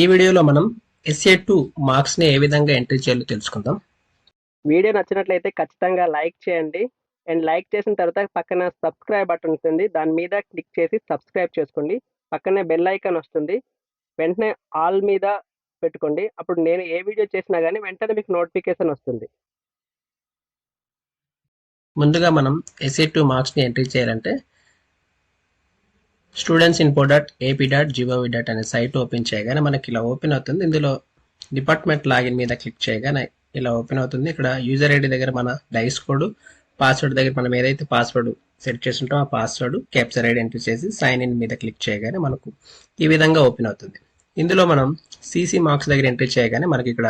ఈ వీడియోలో మనం ఎస్ఏ టూ మార్క్స్ని ఏ విధంగా ఎంట్రీ చేయాలో తెలుసుకుందాం. వీడియో నచ్చినట్లయితే ఖచ్చితంగా లైక్ చేయండి. అండ్ లైక్ చేసిన తర్వాత పక్కన సబ్స్క్రైబ్ బటన్ ఉంటుంది. దాని మీద క్లిక్ చేసి సబ్స్క్రైబ్ చేసుకోండి. పక్కనే బెల్ ఐకాన్ వస్తుంది. వెంటనే ఆల్ మీద పెట్టుకోండి. అప్పుడు నేను ఏ వీడియో చేసినా కానీ వెంటనే మీకు నోటిఫికేషన్ వస్తుంది. ముందుగా మనం ఎస్ఏ టూ మార్క్స్ని ఎంట్రీ చేయాలంటే students info dot AP dot GOV dot అనే సైట్ ఓపెన్ చేయగానే మనకి ఇలా ఓపెన్ అవుతుంది. ఇందులో డిపార్ట్మెంట్ లాగిన్ మీద క్లిక్ చేయగానే ఇలా ఓపెన్ అవుతుంది. ఇక్కడ యూజర్ ఐడి దగ్గర మన డైస్ కోడ్ పాస్వర్డ్ దగ్గర మనం ఏదైతే పాస్వర్డ్ సెట్ చేస్తుంటామో ఆ పాస్వర్డ్ క్యాప్చర్ ఐడి ఎంట్రీ చేసి సైన్ ఇన్ మీద క్లిక్ చేయగానే మనకు ఈ విధంగా ఓపెన్ అవుతుంది. ఇందులో మనం సిసి మార్క్స్ దగ్గర ఎంట్రీ చేయగానే మనకి ఇక్కడ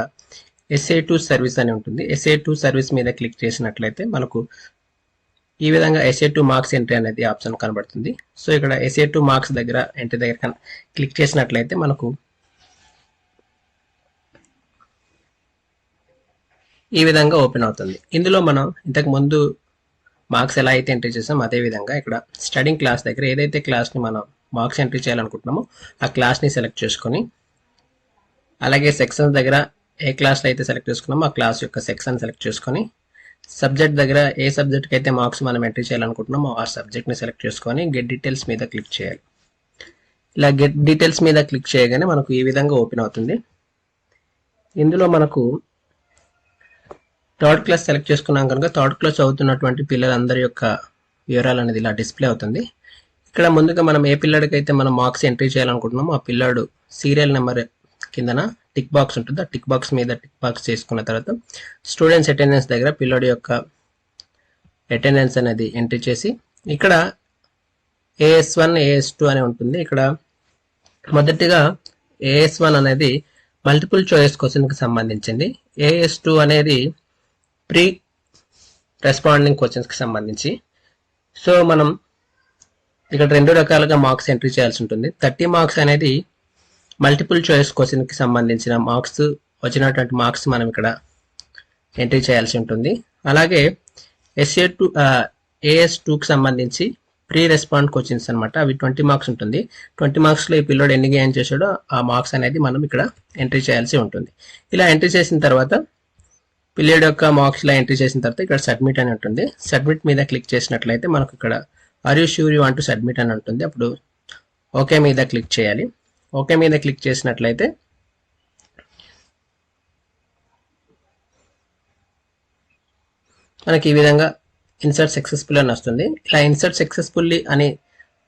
ఎస్ఏ టూ సర్వీస్ అని ఉంటుంది. ఎస్ఏ టూ సర్వీస్ మీద క్లిక్ చేసినట్లయితే మనకు ఈ విధంగా ఎస్ఏ టూ మార్క్స్ ఎంట్రీ అనేది ఆప్షన్ కనబడుతుంది. సో ఇక్కడ ఎస్ఏ టూ మార్క్స్ దగ్గర ఎంట్రీ దగ్గర క్లిక్ చేసినట్లయితే మనకు ఈ విధంగా ఓపెన్ అవుతుంది. ఇందులో మనం ఇంతకు ముందు మార్క్స్ ఎలా అయితే ఎంట్రీ చేసాం అదే విధంగా ఇక్కడ స్టడింగ్ క్లాస్ దగ్గర ఏదైతే క్లాస్ని మనం మార్క్స్ ఎంట్రీ చేయాలనుకుంటున్నామో ఆ క్లాస్ని సెలెక్ట్ చేసుకొని అలాగే సెక్షన్స్ దగ్గర ఏ క్లాస్లో అయితే సెలెక్ట్ చేసుకున్నామో ఆ క్లాస్ యొక్క సెక్షన్ సెలెక్ట్ చేసుకొని సబ్జెక్ట్ దగ్గర ఏ సబ్జెక్ట్కి అయితే మార్క్స్ మనం ఎంట్రీ చేయాలనుకుంటున్నామో ఆ సబ్జెక్ట్ని సెలెక్ట్ చేసుకొని గెట్ డీటెయిల్స్ మీద క్లిక్ చేయాలి. ఇలా గెట్ డీటెయిల్స్ మీద క్లిక్ చేయగానే మనకు ఈ విధంగా ఓపెన్ అవుతుంది. ఇందులో మనకు థర్డ్ క్లాస్ సెలెక్ట్ చేసుకున్నాం కనుక థర్డ్ క్లాస్ చదువుతున్నటువంటి పిల్లలందరి యొక్క వివరాలు అనేది ఇలా డిస్ప్లే అవుతుంది. ఇక్కడ ముందుగా మనం ఏ పిల్లాడికైతే మనం మార్క్స్ ఎంట్రీ చేయాలనుకుంటున్నామో ఆ పిల్లాడు సీరియల్ నెంబర్ కిందన టిక్ బాక్స్ ఉంటుంది. ఆ టిక్ బాక్స్ మీద టిక్ బాక్స్ చేసుకున్న తర్వాత స్టూడెంట్స్ అటెండెన్స్ దగ్గర పిల్లోడి యొక్క అటెండెన్స్ అనేది ఎంట్రీ చేసి ఇక్కడ ఏఎస్ వన్ ఏఎస్ టూ అని ఉంటుంది. ఇక్కడ మొదటిగా ఏఎస్ వన్ అనేది మల్టిపుల్ చాయిస్ క్వశ్చన్కి సంబంధించింది. ఏఎస్ టూ అనేది ప్రీ రెస్పాండింగ్ క్వశ్చన్స్కి సంబంధించి. సో మనం ఇక్కడ రెండు రకాలుగా మార్క్స్ ఎంట్రీ చేయాల్సి ఉంటుంది. థర్టీ మార్క్స్ అనేది మల్టిపుల్ చాయిస్ క్వశ్చన్కి సంబంధించిన మార్క్స్ వచ్చినటువంటి మార్క్స్ మనం ఇక్కడ ఎంట్రీ చేయాల్సి ఉంటుంది. అలాగే ఎస్ఏ టూ ఏఎస్ టూకి సంబంధించి ప్రీ రెస్పాండ్ క్వశ్చన్స్ అనమాట అవి ట్వంటీ మార్క్స్ ఉంటుంది. ట్వంటీ మార్క్స్లో ఈ పిల్లోడు ఎన్ని గేమ్ చేశాడో ఆ మార్క్స్ అనేది మనం ఇక్కడ ఎంట్రీ చేయాల్సి ఉంటుంది. ఇలా ఎంట్రీ చేసిన తర్వాత పిల్లోడ్ యొక్క మార్క్స్లో ఎంట్రీ చేసిన తర్వాత ఇక్కడ సబ్మిట్ అని ఉంటుంది. సబ్మిట్ మీద క్లిక్ చేసినట్లయితే మనకు ఇక్కడ are you sure you want to submit అని ఉంటుంది. అప్పుడు ఓకే మీద క్లిక్ చేయాలి. ఓకే మీద క్లిక్ చేసినట్లయితే మనకి ఈ విధంగా ఇన్సర్ట్ సక్సెస్ఫుల్ అని వస్తుంది. ఇలా ఇన్సర్ట్ సక్సెస్ఫుల్లీ అని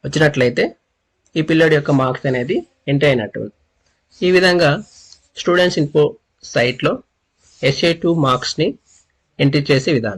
వచ్చినట్లయితే ఈ పిల్లడి యొక్క మార్క్స్ అనేది ఎంటర్ అయినట్టు ఈ విధంగా స్టూడెంట్స్ ఇన్ఫో సైట్లో ఎస్ఏ టూ మార్క్స్ని ఎంట్రీ చేసే విధానం.